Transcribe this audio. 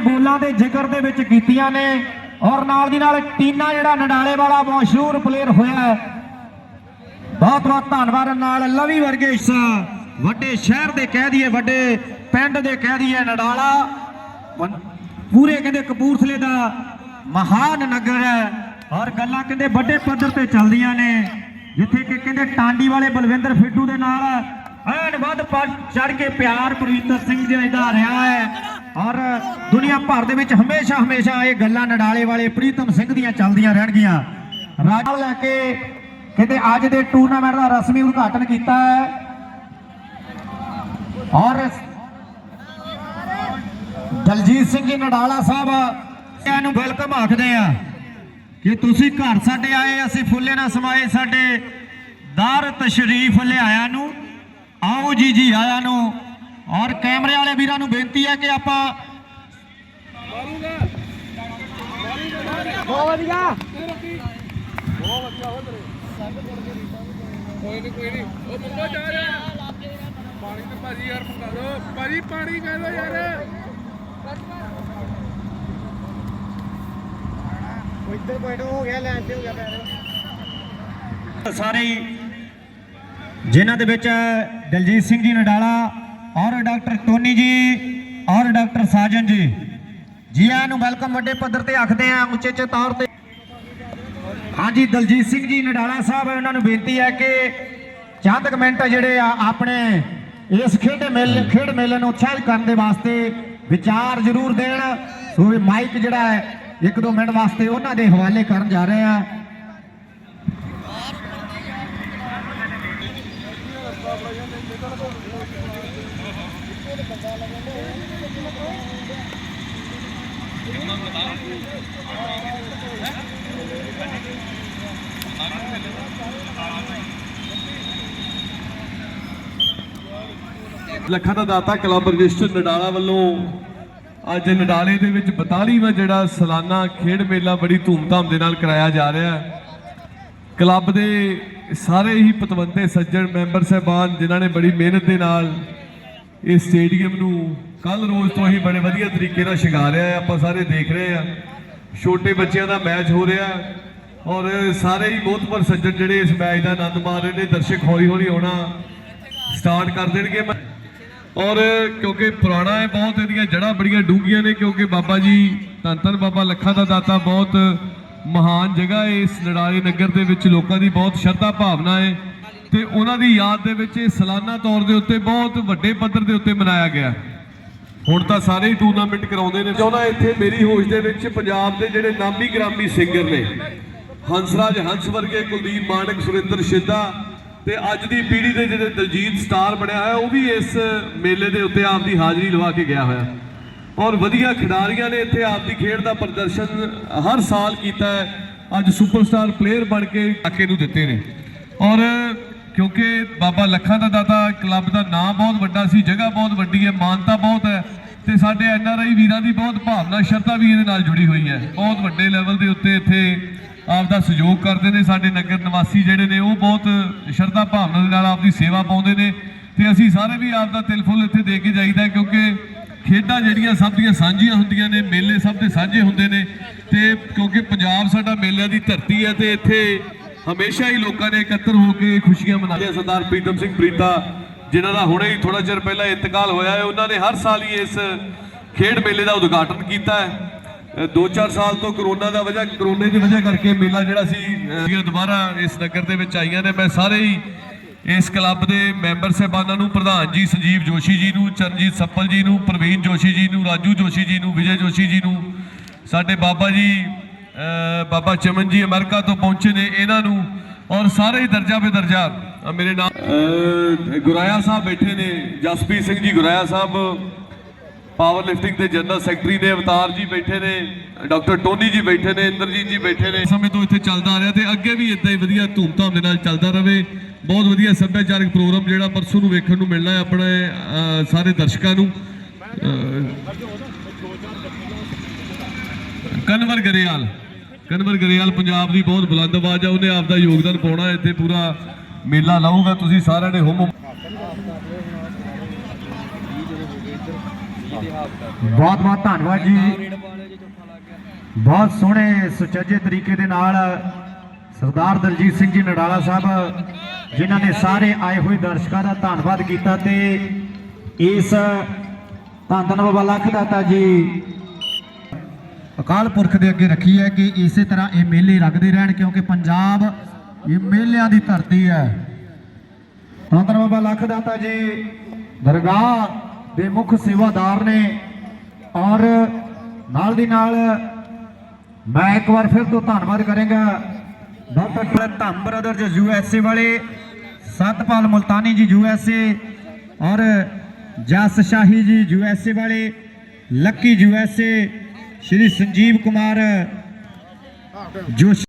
ਬੋਲਾਂ ਦੇ ਜ਼ਿਕਰ ਦੇ ਵਿੱਚ ਕੀਤੀਆਂ ਨੇ ਔਰ ਨਾਲ ਦੀ ਨਾਲ ਟੀਨਾ ਜਿਹੜਾ ਨਡਾਲੇ ਵਾਲਾ ਮਸ਼ਹੂਰ ਪਲੇਅਰ ਹੋਇਆ ਹੈ। ਬਹੁਤ ਬਹੁਤ ਧੰਨਵਾਦ ਨਾਲ ਲਵੀ ਵਰਗੇ ਵੱਡੇ ਸ਼ਹਿਰ ਦੇ ਕਹਿ ਦਈਏ, ਵੱਡੇ ਪਿੰਡ ਦੇ ਕਹਿ ਦਈਏ ਨਡਾਲਾ। ਪੂਰੇ ਕਹਿੰਦੇ ਕਪੂਰਥਲੇ ਦਾ ਮਹਾਨ ਨਗਰ ਹੈ ਔਰ ਗੱਲਾਂ ਕਹਿੰਦੇ ਵੱਡੇ ਪੱਧਰ ਤੇ ਚੱਲਦੀਆਂ ਨੇ, ਜਿੱਥੇ ਕਿ ਕਹਿੰਦੇ ਟਾਂਡੀ ਵਾਲੇ ਬਲਵਿੰਦਰ ਫਿੱਟੂ ਦੇ ਨਾਲ ਐਨ ਵੱਧ ਚੜ ਕੇ ਪਿਆਰ ਪ੍ਰੀਤ ਸਿੰਘ ਜੀ ਦਾ ਰਿਹਾ ਹੈ। ਔਰ ਦੁਨੀਆ ਭਰ ਦੇ ਵਿੱਚ ਹਮੇਸ਼ਾ ਹਮੇਸ਼ਾ ਇਹ ਗੱਲਾਂ ਨਡਾਲੇ ਵਾਲੇ ਪ੍ਰੀਤਮ ਸਿੰਘ ਦੀਆਂ ਚੱਲਦੀਆਂ ਰਹਿਣਗੀਆਂ। ਰਾਜਾ ਲੈ ਕੇ ਕਹਿੰਦੇ ਅੱਜ ਦੇ ਟੂਰਨਾਮੈਂਟ ਦਾ ਰਸਮੀ ਉਦਘਾਟਨ ਕੀਤਾ ਹੈ। ਔਰ ਦਲਜੀਤ ਸਿੰਘ ਜੀ ਨਡਾਲਾ ਸਾਹਿਬ ਇਹਨੂੰ ਵੈਲਕਮ ਆਖਦੇ ਆ ਕਿ ਤੁਸੀਂ ਘਰ ਸਾਡੇ ਆਏ, ਅਸੀਂ ਫੁੱਲੇ ਨਾ ਸਮਾਏ, ਸਾਡੇ ਦਰ ਤਸ਼ਰੀਫ ਲਿਆਇਆ ਨੂੰ, ਆਓ ਜੀ ਜੀ ਆਇਆ ਨੂੰ। ਔਰ ਕੈਮਰੇ ਵਾਲੇ ਵੀਰਾਂ ਨੂੰ ਬੇਨਤੀ ਹੈ ਕਿ ਆਪਾਂ ਕੋਈ ਨਹੀਂ ਕੋਈ ਨਹੀਂ ਉਹ ਮੁੰਡਾ ਜਾ ਰਿਹਾ ਪਾਣੀ ਤੇ ਭਾਜੀ ਯਾਰ ਮੰਗਾ ਦੋ ਭਾਜੀ ਪਾਣੀ ਕਹਿ ਦੋ ਯਾਰ ਸਾਰੇ ਹੀ ਜਿਨ੍ਹਾਂ ਦੇ ਵਿੱਚ ਦਲਜੀਤ ਸਿੰਘ ਜੀ ਨਡਾਲਾ ਔਰ ਡਾਕਟਰ ਟੋਨੀ ਜੀ, ਔਰ ਡਾਕਟਰ ਸਾਜਨ ਜੀ। ਜੀ ਆਇਆਂ ਨੂੰ ਵੈਲਕਮ, ਵੱਡੇ ਪੱਧਰ ਤੇ ਆਖਦੇ ਆ ਉਚੇਚੇ ਤੌਰ ਤੇ। ਹਾਂਜੀ, ਦਲਜੀਤ ਸਿੰਘ ਜੀ, ਨਡਾਲਾ ਸਾਹਿਬ, ਉਹਨਾਂ ਨੂੰ ਬੇਨਤੀ ਹੈ ਕਿ ਚੰਦ ਕੁ ਮਿੰਟ ਜਿਹੜੇ ਆ, ਆਪਣੇ ਇਸ ਖੇਡ ਮੇਲੇ ਖੇਡ ਮੇਲੇ ਨੂੰ ਉਤਸ਼ਾਹਿਤ ਕਰਨ ਦੇ ਵਾਸਤੇ ਵਿਚਾਰ ਜ਼ਰੂਰ ਦੇਣ। ਸੋ ਇਹ ਮਾਈਕ ਜਿਹੜਾ ਹੈ, ਇੱਕ ਦੋ ਮਿੰਟ ਵਾਸਤੇ ਉਹਨਾਂ ਦੇ ਹਵਾਲੇ ਕਰਨ ਜਾ ਰਹੇ ਆ ਲੱਖਾਂ ਦਾ ਦਾਤਾ ਕਲੱਬ ਰਜਿਸਟਰ ਨਡਾਲਾ ਵੱਲੋਂ ਅੱਜ ਨਡਾਲੇ ਦੇ ਵਿੱਚ 42ਵਾਂ ਜਿਹੜਾ ਸਾਲਾਨਾ ਖੇਡ ਮੇਲਾ ਬੜੀ ਧੂਮਧਾਮ ਦੇ ਨਾਲ ਕਰਾਇਆ ਜਾ ਰਿਹਾ ਹੈ। ਕਲੱਬ ਦੇ ਸਾਰੇ ਹੀ ਪਤਵੰਤੇ ਸੱਜਣ ਮੈਂਬਰ ਸਹਿਬਾਨ ਜਿਨ੍ਹਾਂ ਨੇ ਬੜੀ ਮਿਹਨਤ ਦੇ ਨਾਲ ਇਸ ਸਟੇਡੀਅਮ ਨੂੰ ਕੱਲ ਰੋਜ਼ ਤੋਂ ਹੀ ਬੜੇ ਵਧੀਆ ਤਰੀਕੇ ਨਾਲ ਸ਼ਿੰਗਾਰਿਆ ਹੈ। ਆਪਾਂ ਸਾਰੇ ਦੇਖ ਰਹੇ ਆ ਛੋਟੇ ਬੱਚਿਆਂ ਦਾ ਮੈਚ ਹੋ ਰਿਹਾ ਔਰ ਸਾਰੇ ਹੀ ਬਹੁਤ ਸੱਜਣ ਜਿਹੜੇ ਇਸ ਮੈਚ ਦਾ ਆਨੰਦ ਮਾਣ ਰਹੇ ਨੇ, ਦਰਸ਼ਕ ਹੌਲੀ ਹੌਲੀ ਆਉਣਾ ਸਟਾਰਟ ਕਰ ਦੇਣਗੇ। ਔਰ ਕਿਉਂਕਿ ਪੁਰਾਣਾ ਹੈ, ਬਹੁਤ ਇਹਦੀਆਂ ਜੜ੍ਹਾਂ ਬੜੀਆਂ ਡੂੰਘੀਆਂ ਨੇ, ਕਿਉਂਕਿ ਬਾਬਾ ਜੀ ਧੰਨ ਧੰਨ ਬਾਬਾ ਲੱਖਾਂ ਦਾ ਦਾਤਾ ਬਹੁਤ ਮਹਾਨ ਜਗ੍ਹਾ ਹੈ। ਇਸ ਲੜਾਈ ਨਗਰ ਦੇ ਵਿੱਚ ਲੋਕਾਂ ਦੀ ਬਹੁਤ ਸ਼ਰਧਾ ਭਾਵਨਾ ਹੈ ਤੇ ਉਹਨਾਂ ਦੀ ਯਾਦ ਦੇ ਵਿੱਚ ਇਹ ਸਾਲਾਨਾ ਤੌਰ ਦੇ ਉੱਤੇ ਬਹੁਤ ਵੱਡੇ ਪੱਧਰ ਦੇ ਉੱਤੇ ਮਨਾਇਆ ਗਿਆ। ਹੁਣ ਤਾਂ ਸਾਰੇ ਹੀ ਟੂਰਨਾਮੈਂਟ ਕਰਾਉਂਦੇ ਨੇ। ਚਾਹੁੰਦਾ ਇੱਥੇ ਮੇਰੀ ਹੋਸ਼ ਦੇ ਵਿੱਚ ਪੰਜਾਬ ਦੇ ਜਿਹੜੇ ਨਾਮੀ ਗ੍ਰਾਮੀ ਸਿੰਗਰ ਨੇ, ਹੰਸਰਾਜ ਹੰਸ ਵਰਗੇ, ਕੁਲਦੀਪ ਮਾਨਕ, ਸੁਰਿੰਦਰ ਸਿੱਧਾ ਤੇ ਅੱਜ ਦੀ ਪੀੜ੍ਹੀ ਦੇ ਜਿਹੜੇ ਦਲਜੀਤ ਸਟਾਰ ਬਣਿਆ ਹੋਇਆ, ਉਹ ਵੀ ਇਸ ਮੇਲੇ ਦੇ ਉੱਤੇ ਆਪਦੀ ਹਾਜ਼ਰੀ ਲਵਾ ਕੇ ਗਿਆ ਹੋਇਆ। ਔਰ ਵਧੀਆ ਖਿਡਾਰੀਆਂ ਨੇ ਇੱਥੇ ਆਪਦੀ ਖੇਡ ਦਾ ਪ੍ਰਦਰਸ਼ਨ ਹਰ ਸਾਲ ਕੀਤਾ ਹੈ। ਅੱਜ ਸੁਪਰਸਟਾਰ ਪਲੇਅਰ ਬਣ ਕੇ ਇਲਾਕੇ ਨੂੰ ਦਿੱਤੇ ਨੇ। ਔਰ ਕਿਉਂਕਿ ਬਾਬਾ ਲੱਖਾਂ ਦਾ ਦਾਤਾ, ਕਲੱਬ ਦਾ ਨਾਮ ਬਹੁਤ ਵੱਡਾ ਸੀ, ਜਗ੍ਹਾ ਬਹੁਤ ਵੱਡੀ ਹੈ, ਮਾਨਤਾ ਬਹੁਤ ਹੈ ਤੇ ਸਾਡੇ ਐਨ ਆਰ ਆਈ ਵੀਰਾਂ ਦੀ ਬਹੁਤ ਭਾਵਨਾ, ਸ਼ਰਧਾ ਵੀ ਇਹਦੇ ਨਾਲ ਜੁੜੀ ਹੋਈ ਹੈ। ਬਹੁਤ ਵੱਡੇ ਲੈਵਲ ਦੇ ਉੱਤੇ ਇੱਥੇ ਆਪ ਦਾ ਸਹਿਯੋਗ ਕਰਦੇ ਨੇ ਸਾਡੇ ਨਗਰ ਨਿਵਾਸੀ ਜਿਹੜੇ ਨੇ, ਉਹ ਬਹੁਤ ਸ਼ਰਧਾ ਭਾਵਨਾ ਦੇ ਨਾਲ ਆਪਦੀ ਸੇਵਾ ਪਾਉਂਦੇ ਨੇ ਤੇ ਅਸੀਂ ਸਾਰੇ ਵੀ ਆਪ ਦਾ ਤਿਲ ਫੁੱਲ ਇੱਥੇ ਦੇ ਕੇ ਜਾਈਦਾ ਕਿਉਂਕਿ ਖੇਡਾਂ ਜਿਹੜੀਆਂ ਸਭ ਦੀਆਂ ਸਾਂਝੀਆਂ ਹੁੰਦੀਆਂ ਨੇ, ਮੇਲੇ ਸਭ ਦੇ ਸਾਂਝੇ ਹੁੰਦੇ ਨੇ ਤੇ ਕਿਉਂਕਿ ਪੰਜਾਬ ਸਾਡਾ ਮੇਲਿਆਂ ਦੀ ਧਰਤੀ ਹੈ ਤੇ ਇੱਥੇ ਹਮੇਸ਼ਾ ਹੀ ਲੋਕਾਂ ਨੇ ਇਕੱਤਰ ਹੋ ਕੇ ਖੁਸ਼ੀਆਂ ਮਨਾਉਂਦੇ ਸਰਦਾਰ ਪ੍ਰੀਤਮ ਸਿੰਘ ਪ੍ਰੀਤਾ, ਜਿਨ੍ਹਾਂ ਦਾ ਹੁਣੇ ਹੀ ਥੋੜਾ ਚਿਰ ਪਹਿਲਾਂ ਇੰਤਕਾਲ ਹੋਇਆ ਹੈ, ਉਹਨਾਂ ਨੇ ਹਰ ਸਾਲ ਹੀ ਇਸ ਖੇਡ ਮੇਲੇ ਦਾ ਉਦਘਾਟਨ ਕੀਤਾ ਹੈ। 2-4 ਸਾਲ ਤੋਂ ਕਰੋਨਾ ਦਾ ਵਜ੍ਹਾ, ਕਰੋਨੇ ਦੀ ਵਜ੍ਹਾ ਕਰਕੇ ਮੇਲਾ ਜਿਹੜਾ ਸੀ ਦੁਬਾਰਾ ਇਸ ਨਗਰ ਦੇ ਵਿੱਚ ਆਈਆਂ ਨੇ। ਮੈਂ ਸਾਰੇ ਹੀ ਇਸ ਕਲੱਬ ਦੇ ਮੈਂਬਰ ਸਹਿਬਾਨਾਂ ਨੂੰ ਪ੍ਰਧਾਨ ਜੀ ਸੰਜੀਵ ਜੋਸ਼ੀ ਜੀ ਨੂੰ, ਚਰਨਜੀਤ ਸੱਪਲ ਜੀ ਨੂੰ, ਪ੍ਰਵੀਨ ਜੋਸ਼ੀ ਜੀ ਨੂੰ, ਰਾਜੂ ਜੋਸ਼ੀ ਜੀ ਨੂੰ, ਵਿਜੇ ਜੋਸ਼ੀ ਜੀ ਨੂੰ, ਸਾਡੇ ਬਾਬਾ ਜੀ ਬਾਬਾ ਚਮਨ ਜੀ ਅਮਰੀਕਾ ਤੋਂ ਪਹੁੰਚੇ ਨੇ ਇਹਨਾਂ ਨੂੰ ਔਰ ਸਾਰੇ ਹੀ ਦਰਜਾ ਬੇਦਰਜਾ। ਮੇਰੇ ਨਾਲ ਗੁਰਾਇਆ ਸਾਹਿਬ ਬੈਠੇ ਨੇ ਜਸਪੀਰ ਸਿੰਘ ਜੀ, ਗੁਰਾਇਆ ਸਾਹਿਬ ਪਾਵਰ ਲਿਫਟਿੰਗ ਦੇ ਜਨਰਲ ਸੈਕਟਰੀ ਨੇ, ਅਵਤਾਰ ਜੀ ਬੈਠੇ ਨੇ, ਡਾਕਟਰ ਟੋਨੀ ਜੀ ਬੈਠੇ ਨੇ, ਇੰਦਰਜੀਤ ਜੀ ਬੈਠੇ ਨੇ। ਸਮੇਂ ਤੋਂ ਇੱਥੇ ਚੱਲਦਾ ਆ ਰਿਹਾ ਤੇ ਅੱਗੇ ਵੀ ਇਦਾਂ ਹੀ ਵਧੀਆ ਧੂਮਧਾਮ ਦੇ ਨਾਲ ਚੱਲਦਾ ਰਹੇ। ਬਹੁਤ ਵਧੀਆ ਸੱਭਿਆਚਾਰਕ ਪ੍ਰੋਗਰਾਮ ਜਿਹੜਾ ਪਰਸੋਂ ਨੂੰ ਵੇਖਣ ਨੂੰ ਮਿਲਣਾ ਹੈ ਆਪਣੇ ਸਾਰੇ ਦਰਸ਼ਕਾਂ ਨੂੰ। ਅਹ, ਕਨਵਰ ਗਰੇਵਾਲ ਕਨਵਰ ਗਰੇਵਾਲ ਪੰਜਾਬ ਦੀ ਬਹੁਤ ਬੁਲੰਦ ਆਵਾਜ਼ ਆ ਉਹਨੇ ਆਪ ਦਾ ਯੋਗਦਾਨ ਪਾਉਣਾ ਇੱਥੇ ਪੂਰਾ ਮੇਲਾ ਲਾਊਗਾ ਤੁਸੀਂ ਸਾਰਿਆਂ ਨੇ ਹੁਮ ਬਹੁਤ ਬਹੁਤ ਧੰਨਵਾਦ ਜੀ। ਬਹੁਤ ਸੋਹਣੇ ਸੁਚੱਜੇ ਤਰੀਕੇ ਦੇ ਨਾਲ ਸਰਦਾਰ ਦਲਜੀਤ ਸਿੰਘ ਜੀ ਨਡਾਲਾ ਸਾਹਿਬ ਜਿਨ੍ਹਾਂ ਨੇ ਸਾਰੇ ਆਏ ਹੋਏ ਦਰਸ਼ਕਾਂ ਦਾ ਧੰਨਵਾਦ ਕੀਤਾ ਤੇ ਇਸ ਧੰਨ ਧੰਨ ਬਾਬਾ ਲੱਖ ਦਾਤਾ ਜੀ। ਅਕਾਲ ਪੁਰਖ ਦੇ ਅੱਗੇ ਰੱਖੀ ਹੈ ਕਿ ਇਸੇ ਤਰ੍ਹਾਂ ਇਹ ਮੇਲੇ ਲੱਗਦੇ ਰਹਿਣ ਕਿਉਂਕਿ ਪੰਜਾਬ ਇਹ ਮੇਲਿਆਂ ਦੀ ਧਰਤੀ ਹੈ। ਧੰਨ ਧੰਨ ਬਾਬਾ ਲੱਖ ਦਾਤਾ ਜੀ ਦਰਗਾਹ ਦੇ ਮੁੱਖ ਸੇਵਾਦਾਰ ਨੇ ਔਰ ਨਾਲ ਦੀ ਨਾਲ ਮੈਂ ਇੱਕ ਵਾਰ ਫਿਰ ਤੋਂ ਧੰਨਵਾਦ ਕਰਾਂਗਾ। Doctor Dhamm brothers U S A ਵਾਲੇ ਸਤਪਾਲ ਮੁਲਤਾਨੀ ਜੀ ਯੂ ਐਸ ਏ ਔਰ ਜਸ ਸ਼ਾਹੀ ਜੀ ਯੂ ਐਸ ਏ ਵਾਲੇ lucky U S A, Shri Sanjeev Kumar Josh